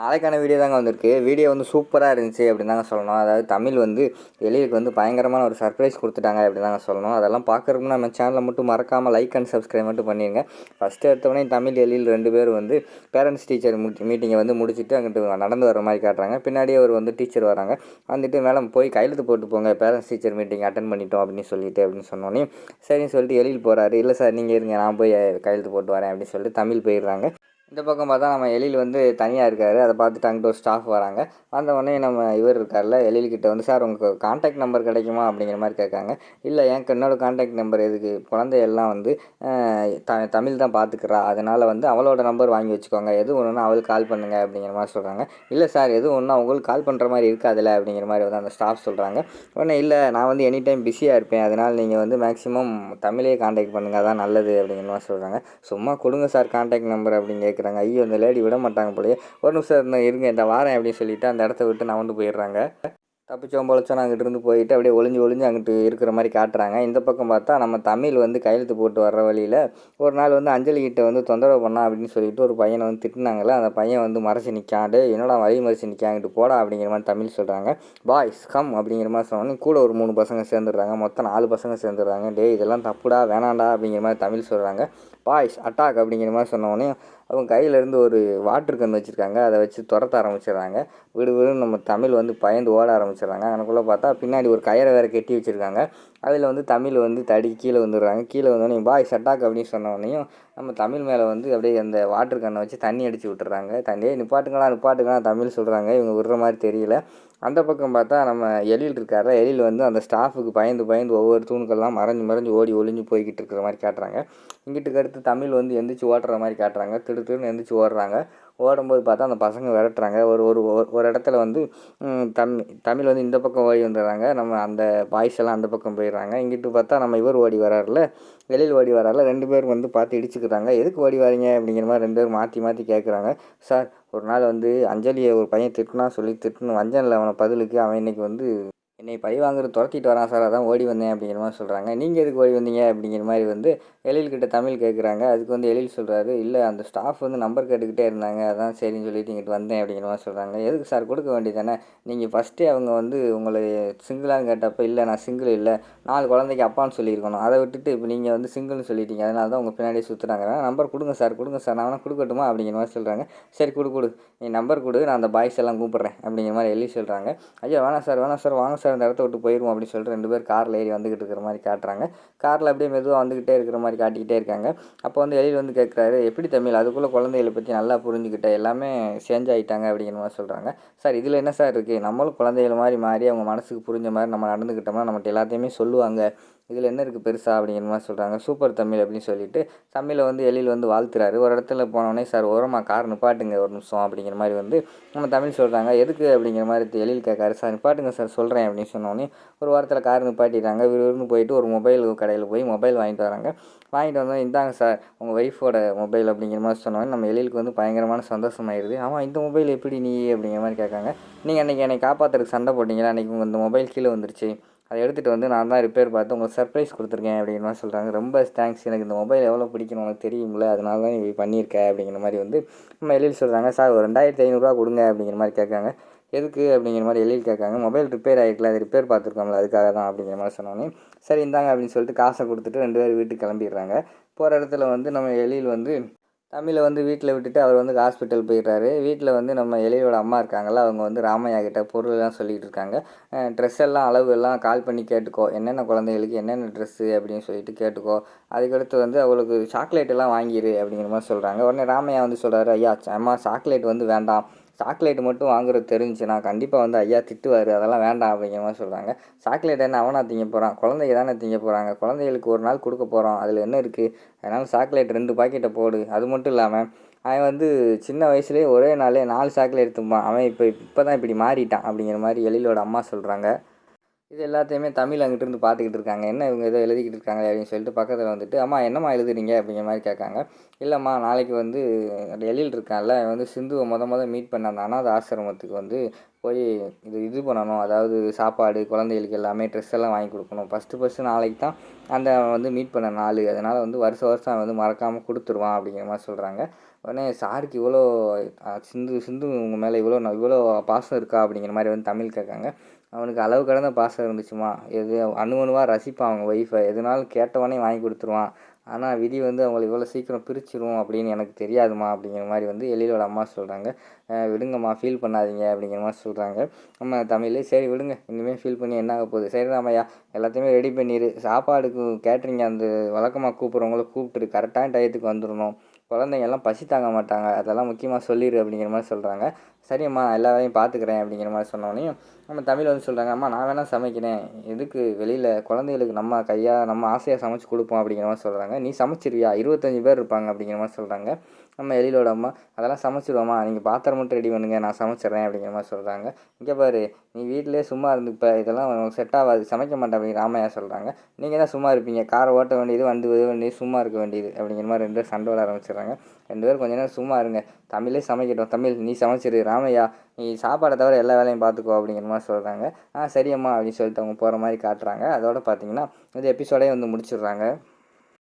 நாளைக்கான வீடியோ தாங்க வந்திருக்கு. வீடியோ வந்து சூப்பராக இருந்துச்சு அப்படின்னு தாங்க சொல்லணும். அதாவது தமிழ் வந்து எலிலுக்கு வந்து பயங்கரமான ஒரு சர்ப்ரைஸ் கொடுத்துட்டாங்க அப்படின்னு தாங்க சொல்லணும். அதெல்லாம் பார்க்குறதுக்கு நம்ம சேனலை மட்டும் மறக்காமல் லைக் அண்ட் சப்ஸ்கிரைப் மட்டும் பண்ணிடுங்க ஃபஸ்ட்டு எடுத்தவொடனே தமிழ் எழில் ரெண்டு பேர் வந்து பேரண்ட்ஸ் டீச்சர் மீட்டிங்கை வந்து முடிச்சுட்டு அங்கிட்டு நடந்து வர மாதிரி காட்டுறாங்க. பின்னாடியே அவர் வந்து டீச்சர் வராங்க. வந்துட்டு மேலே போய் கையெழுத்து போட்டு போங்க. பேரண்ட்ஸ் டீச்சர் மீட்டிங் அட்டன் பண்ணிட்டோம் அப்படின்னு சொல்லிட்டு அப்படின்னு சொன்னோன்னே சரின்னு சொல்லிட்டு எழில் போகிறாரு இல்லை சார் நீங்கள் இருங்க. நான் போய் கையெழுத்து போட்டு வரேன் அப்படின்னு சொல்லிட்டு தமிழ் போயிடுறாங்க. இந்த பக்கம் பார்த்தா நம்ம எழில் வந்து தனியாக இருக்கார். அதை பார்த்துட்டு அங்கிட்ட ஒரு ஸ்டாஃப் வராங்க. வந்த உடனே நம்ம இவர் இருக்கார்ல எழில்கிட்ட வந்து சார் உங்களுக்கு காண்டாக்ட் நம்பர் கிடைக்குமா? அப்படிங்கிற மாதிரி கேட்காங்க. இல்லை எனக்கு என்னோடய காண்டாக்ட் நம்பர் எதுக்கு? குழந்தையெல்லாம் வந்து த தமிழ் தான் பார்த்துக்கிறா. அதனால் வந்து அவளோட நம்பர் வாங்கி வச்சுக்கோங்க. எது ஒன்றுனா அவளுக்கு கால் பண்ணுங்க அப்படிங்கிற மாதிரி சொல்கிறாங்க இல்லை சார் எது ஒன்றுனா அவங்களுக்கு கால் பண்ணுற மாதிரி இருக்காதுல்ல அப்படிங்கிற மாதிரி வந்து அந்த ஸ்டாஃப் சொல்கிறாங்க உடனே இல்லை நான் வந்து எனி டைம் பிஸியாக இருப்பேன். அதனால் நீங்கள் வந்து மேக்ஸிமம் தமிழே காண்டாக்ட் பண்ணுங்கள் அதான் நல்லது அப்படிங்கிற மாதிரி சொல்கிறாங்க சும்மா கொடுங்க சார் காண்டாக்ட் நம்பர் அப்படின்னு கேட்குறாங்க ஐயோ இந்த லேடி விட மாட்டாங்க போலயே. ஒரு நிமிஷம் இருந்த இருங்க இந்த வாரம் அப்படின்னு சொல்லிட்டு அந்த இடத்த விட்டு நான் வந்து போயிடுறாங்க. தப்பிச்சோம் பொழைச்சோம் அங்கிட்டு இருந்து போயிட்டு அப்படியே ஒளிஞ்சு ஒளிஞ்சு அங்கிட்டு இருக்கிற மாதிரி காட்டுறாங்க. இந்த பக்கம் பார்த்தா நம்ம தமிழ் வந்து கையெழுத்து போட்டு வர்ற வழியில் ஒரு நாள் வந்து அஞ்சலி கிட்ட வந்து தொந்தரவு பண்ணா அப்படின்னு சொல்லிட்டு ஒரு பையனை வந்து திட்டினாங்கல்ல அந்த பையன் வந்து மறைச்சு நிற்காண்டு என்னடா வழி மறைச்சு நிற்காங்கிட்டு போடா அப்படிங்கிற மாதிரி தமிழ் சொல்கிறாங்க பாய்ஸ் கம் அப்படிங்கிற மாதிரி சொன்னோன்னே கூட ஒரு மூணு பசங்க சேர்ந்துடுறாங்க. மொத்தம் நாலு பசங்க சேர்ந்துடுறாங்க. டே இதெல்லாம் தப்புடா வேணாண்டா அப்படிங்கிற மாதிரி தமிழ் சொல்கிறாங்க பாய்ஸ் அட்டாக் அப்படிங்கிற மாதிரி சொன்னோடனே அவங்க கையிலேருந்து ஒரு வாட்டர் கன் வச்சுருக்காங்க. அதை வச்சு துரத்த ஆரம்பிச்சிடுறாங்க. வீடு வீடு நம்ம தமிழ் வந்து பயந்து ஓட ஆரம்பிச்சிடுறாங்க. அதுக்குள்ளே பார்த்தா பின்னாடி ஒரு கயிறை வேறு கட்டி வச்சுருக்காங்க. அதில் வந்து தமிழ் வந்து தடி கீழே வந்துடுறாங்க. கீழே வந்தோடனே பாய் சட்டாக் அப்படின்னு சொன்ன நம்ம தமிழ் மேலே வந்து அப்படியே அந்த வாட்டர் கன்னை வச்சு தண்ணி அடிச்சு விட்டுறாங்க. தண்ணியே நிப்பாட்டுங்களா நிப்பாட்டுங்களா தமிழ் சொல்கிறாங்க இவங்க விடுற மாதிரி தெரியல. அந்த பக்கம் பார்த்தா நம்ம எழில் இருக்கார்ல. எழில் வந்து அந்த ஸ்டாஃபுக்கு பயந்து பயந்து ஒவ்வொரு தூணுக்கெல்லாம் மறைஞ்சு மறைஞ்சு ஓடி ஒளிஞ்சு போய்கிட்டு இருக்கிற மாதிரி காட்டுறாங்க. இங்கிட்டுக்கு அடுத்து தமிழ் வந்து எந்திரிச்சு ஓடுற மாதிரி காட்டுறாங்க. திடு திருன்னு எந்திரிச்சு ஓடுறாங்க. ஓடும்போது பார்த்தா அந்த பசங்க விரட்டுறாங்க. ஒரு ஒரு ஒரு- ஒரு இடத்துல வந்து தமிழ் தமிழ் வந்து இந்த பக்கம் ஓடி வந்துடுறாங்க. நம்ம அந்த பாய்ஸ் எல்லாம் அந்த பக்கம் போயிடுறாங்க. இங்கிட்டு பார்த்தா நம்ம இவர் ஓடி வராருல வெளியில் ஓடி வராருல ரெண்டு பேரும் வந்து பார்த்து இடிச்சுக்கிறாங்க. எதுக்கு ஓடி வரீங்க அப்படிங்கிற மாதிரி ரெண்டு பேரும் மாற்றி மாற்றி கேட்குறாங்க சார் ஒரு நாள் வந்து அஞ்சலியை ஒரு பையன் திட்டுனா சொல்லி திட்டுன்னு வஞ்சனில் அவனை பதிலுக்கு அவன் இன்னைக்கு வந்து என்னை பழி வாங்குறது துரத்திட்டு வரான் சார் அதான் ஓடி வந்தேன் அப்படிங்கிற மாதிரி சொல்கிறாங்க நீங்கள் எதுக்கு ஓடி வந்தீங்க அப்படிங்கிற மாதிரி வந்து எழில்கிட்ட தமிழ் கேட்குறாங்க அதுக்கு வந்து எழில் சொல்கிறாரு இல்லை அந்த ஸ்டாஃப் வந்து நம்பர் கேட்டுக்கிட்டே இருந்தாங்க அதான் சரின்னு சொல்லிட்டு இங்கிட்டு வந்தேன் அப்படிங்கிற மாதிரி சொல்கிறாங்க எதுக்கு சார் கொடுக்க வேண்டியதானே? நீங்கள் ஃபஸ்ட்டே அவங்க வந்து உங்களை சிங்கிளான்னு கேட்டப்போ இல்லை நான் சிங்கிள் இல்லை நாலு குழந்தைக்கு அப்பான்னு சொல்லியிருக்கணும். அதை விட்டுட்டு இப்போ நீங்கள் வந்து சிங்கிள்னு சொல்லிட்டீங்க அதனால தான் உங்கள் பின்னாடியே சுற்றுறாங்க நம்பர் கொடுங்க சார் கொடுங்க சார் நான் வேணால் கொடுக்கட்டுமா? அப்படிங்கிற மாதிரி சொல்கிறாங்க சரி கொடு கொடு. நீ நம்பர் கொடு நான் அந்த பாய்ஸ் எல்லாம் கூப்பிட்றேன் அப்படிங்கிற மாதிரி எழுதி சொல்கிறாங்க ஐயா வேணாம் சார் வேணாம் சார் வாங்க சார் இந்த இடத்த விட்டு போயிடுவோம் அப்படின்னு சொல்லிட்டு ரெண்டு பேர் காரில் ஏறி வந்துக்கிட்டு இருக்கிற மாதிரி காட்டுறாங்க. காரில் அப்படியே மெதுவாக வந்துக்கிட்டே இருக்கிற மாதிரி காட்டிக்கிட்டே இருக்காங்க. அப்போ வந்து எழில் வந்து கேட்குறாரு எப்படி தமிழ்? அதுக்குள்ளே குழந்தைகளை பற்றி நல்லா புரிஞ்சுக்கிட்ட எல்லாமே சேஞ்ச் ஆகிட்டாங்க அப்படிங்கிற மாதிரி சொல்கிறாங்க சார் இதில் என்ன சார் இருக்குது நம்மளும் குழந்தைகள் மாதிரி மாறி அவங்க மனசுக்கு புரிஞ்ச மாதிரி நம்ம நடந்துக்கிட்டோம்னா நம்மகிட்ட எல்லாத்தையுமே சொல்லுவாங்க. இதில் என்ன இருக்குது பெருசா அப்படிங்கிற மாதிரி சொல்கிறாங்க சூப்பர் தமிழ் அப்படின்னு சொல்லிட்டு தமிழை வந்து எழில் வந்து வாழ்த்துறாரு. ஒரு இடத்துல போனோடனே சார் ஓரமாக கார் நிப்பாட்டுங்க ஒரு நிமிஷம் அப்படிங்கிற மாதிரி வந்து நம்ம தமிழ் சொல்கிறாங்க எதுக்கு? அப்படிங்கிற மாதிரி எழில் கேட்காரு சார் நிப்பாட்டுங்க சார் சொல்கிறேன் அப்படின்னு சொன்னோடனே ஒரு வாரத்தில் கார் நிப்பாட்டிடுறாங்க விறுவிறுன்னு போயிட்டு ஒரு மொபைல் கடையில் போய் மொபைல் வாங்கிட்டு வராங்க. வாங்கிட்டு வந்தோம் இந்தாங்க சார் உங்கள் ஒய்ஃபோட மொபைல் அப்படிங்கிற மாதிரி சொன்னோன்னே நம்ம எழிலுக்கு வந்து பயங்கரமான சந்தோஷமாயிருது ஆமாம் இந்த மொபைல் எப்படி நீ? அப்படிங்கிற மாதிரி கேட்காங்க. நீங்கள் அன்றைக்கி என்னை காப்பாற்றுறதுக்கு சண்டை போட்டிங்களா? அன்றைக்கி உங்கள் இந்த மொபைல் கீழே வந்துருச்சு. அதை எடுத்துகிட்டு வந்து நான் தான் ரிப்பேர் பார்த்து உங்களுக்கு சர்ப்ரைஸ் கொடுத்துருக்கேன் அப்படிங்கிற மாதிரி சொல்கிறாங்க ரொம்ப தேங்க்ஸ் எனக்கு இந்த மொபைல் எவ்வளோ பிடிக்கணும் உனக்கு தெரியும்ல? அதனால தான் நீ இப்படி பண்ணியிருக்க அப்படிங்கிற மாதிரி வந்து நம்ம எழில் சொல்கிறாங்க சார் ஒரு ரெண்டாயிரத்தி ஐநூறுரூவா கொடுங்க அப்படிங்கிற மாதிரி கேட்காங்க எதுக்கு? அப்படிங்கிற மாதிரி எழில் கேட்காங்க மொபைல் ரிப்பேர் ஆகிருக்கல அது ரிப்பேர் பார்த்துருக்கோம்ல அதுக்காக தான் அப்படிங்கிற மாதிரி சொன்னோன்னே சரி இந்தாங்க அப்படின்னு சொல்லிட்டு காசை கொடுத்துட்டு ரெண்டு பேர் வீட்டுக்கு கிளம்பிடுறாங்க. போகிற இடத்துல வந்து நம்ம எழில் வந்து தமிழை வந்து வீட்டில் விட்டுட்டு அவர் வந்து ஹாஸ்பிட்டல் போயிடுறாரு. வீட்டில் வந்து நம்ம எழிலோட அம்மா இருக்காங்கல்ல அவங்க வந்து ராமையா கிட்ட பொருள் எல்லாம் இருக்காங்க. ட்ரெஸ் எல்லாம் அளவு எல்லாம் கால் பண்ணி கேட்டுக்கோ. என்னென்ன குழந்தைகளுக்கு என்னென்ன ட்ரெஸ்ஸு அப்படின்னு சொல்லிட்டு கேட்டுக்கோ. அதுக்கடுத்து வந்து அவளுக்கு சாக்லேட் எல்லாம் வாங்கிடு அப்படிங்கிற மாதிரி சொல்கிறாங்க உடனே ராமையா வந்து சொல்கிறாரு ஐயா அம்மா சாக்லேட் வந்து வேண்டாம். சாக்லேட் மட்டும் வாங்குறது தெரிஞ்சுன்னா கண்டிப்பாக வந்து ஐயா திட்டுவார். அதெல்லாம் வேண்டாம் அப்படிங்கிற மாதிரி சொல்கிறாங்க சாக்லேட் என்ன அவனா திங்க போகிறான் குழந்தைங்க தானே திங்க போகிறாங்க குழந்தைகளுக்கு ஒரு நாள் கொடுக்க போகிறோம் அதில் என்ன இருக்குது அதனால் சாக்லேட் ரெண்டு பாக்கெட்டை போடு. அது மட்டும் இல்லாமல் அவன் வந்து சின்ன வயசுலேயே ஒரே நாளே நாலு சாக்லேட் எடுத்துப்பான். அவன் இப்போ இப்போ தான் இப்படி மாறிட்டான் அப்படிங்கிற மாதிரி எழிலோட அம்மா சொல்கிறாங்க இது எல்லாத்தையுமே தமிழ் அங்கிட்டு இருந்து பார்த்துக்கிட்டு இருக்காங்க. என்ன இவங்க ஏதோ எழுதிக்கிட்டு இருக்காங்க அப்படின்னு சொல்லிட்டு பக்கத்தில் வந்துட்டு அம்மா என்னம்மா எழுதுறீங்க? அப்படிங்கிற மாதிரி கேட்காங்க. இல்லைம்மா நாளைக்கு வந்து டெல்லியில் இருக்கான்ல அவன் வந்து சிந்துவை மொத மொதல் மீட் பண்ண அந்த அனாத ஆசிரமத்துக்கு வந்து போய் இது இது பண்ணணும். அதாவது சாப்பாடு குழந்தைகளுக்கு எல்லாமே ட்ரெஸ் எல்லாம் வாங்கி கொடுக்கணும். ஃபஸ்ட்டு ஃபஸ்ட்டு நாளைக்கு தான் அந்த அவன் வந்து மீட் பண்ண நாள். அதனால் வந்து வருஷம் வருஷம் அவன் வந்து மறக்காமல் கொடுத்துருவான் அப்படிங்கிற மாதிரி சொல்கிறாங்க உடனே சாருக்கு இவ்வளோ சிந்து சிந்து உங்கள் மேலே இவ்வளோ இவ்வளோ பாசம் இருக்கா? அப்படிங்கிற மாதிரி வந்து தமிழ் கேட்காங்க. அவனுக்கு அளவு கடந்த பாசம் இருந்துச்சுமா? எது அணு அணுவாக ரசிப்பான் அவங்க ஒய்ஃபை எதுனாலும் கேட்டவனே வாங்கி கொடுத்துருவான். ஆனால் விதி வந்து அவங்களை இவ்வளோ சீக்கிரம் பிரிச்சிரும் அப்படின்னு எனக்கு தெரியாதுமா அப்படிங்கிற மாதிரி வந்து எழிலோட அம்மா சொல்கிறாங்க விடுங்கம்மா ஃபீல் பண்ணாதீங்க அப்படிங்கிற மாதிரி சொல்கிறாங்க நம்ம தமிழ் சரி விடுங்க. இனிமேல் ஃபீல் பண்ணி என்ன ஆக போகுது? சரி ராமையா எல்லாத்தையுமே ரெடி பண்ணிடு சாப்பாடுக்கு கேட்ரிங் அந்த வழக்கமாக கூப்பிட்றவங்கள கூப்பிட்டுரு. கரெக்டான டயத்துக்கு வந்துடணும் குழந்தைங்க எல்லாம் பசி தாங்க மாட்டாங்க. அதெல்லாம் முக்கியமாக சொல்லிடு அப்படிங்கிற மாதிரி சொல்கிறாங்க சரிம்மா நான் எல்லா வேலையும் பார்த்துக்கிறேன் அப்படிங்கிற மாதிரி சொன்னோடனையும் நம்ம தமிழ் வந்து சொல்கிறாங்க அம்மா நான் வேணால் சமைக்கிறேன். எதுக்கு வெளியில் குழந்தைகளுக்கு நம்ம கையாக நம்ம ஆசையாக சமைச்சு கொடுப்போம் அப்படிங்கிற மாதிரி சொல்கிறாங்க நீ சமைச்சிருவியா? இருபத்தஞ்சி பேர் இருப்பாங்க அப்படிங்கிற மாதிரி சொல்கிறாங்க நம்ம எழிலோட அம்மா அதெல்லாம் சமைச்சிருவோம்மா. நீங்கள் பாத்திரம் மட்டும் ரெடி பண்ணுங்கள் நான் சமைச்சிட்றேன் அப்படிங்கிற மாதிரி சொல்கிறாங்க இங்கே பாரு நீ வீட்டிலே சும்மா இருந்துப்ப இதெல்லாம் உனக்கு செட் ஆகாது. சமைக்க மாட்டேன் அப்படின்னு ராமையா சொல்கிறாங்க நீங்கள் தான் சும்மா இருப்பீங்க. காரை ஓட்ட வேண்டியது வந்து வேண்டியது சும்மா இருக்க வேண்டியது அப்படிங்கிற மாதிரி ரெண்டு சண்டை விட ஆரம்பிச்சிடுறாங்க. ரெண்டு பேரும் கொஞ்ச நேரம் சும்மா இருங்க. தமிழே சமைக்கட்டும். தமிழ் நீ சமைச்சிரு. ராமையா நீ சாப்பாடை தவிர எல்லா வேலையும் பார்த்துக்கோ அப்படிங்கிற மாதிரி சொல்கிறாங்க ஆ சரியம்மா அப்படின்னு சொல்லிட்டு அவங்க போகிற மாதிரி காட்டுறாங்க. அதோட பார்த்தீங்கன்னா இந்த எபிசோடே வந்து முடிச்சிடுறாங்க.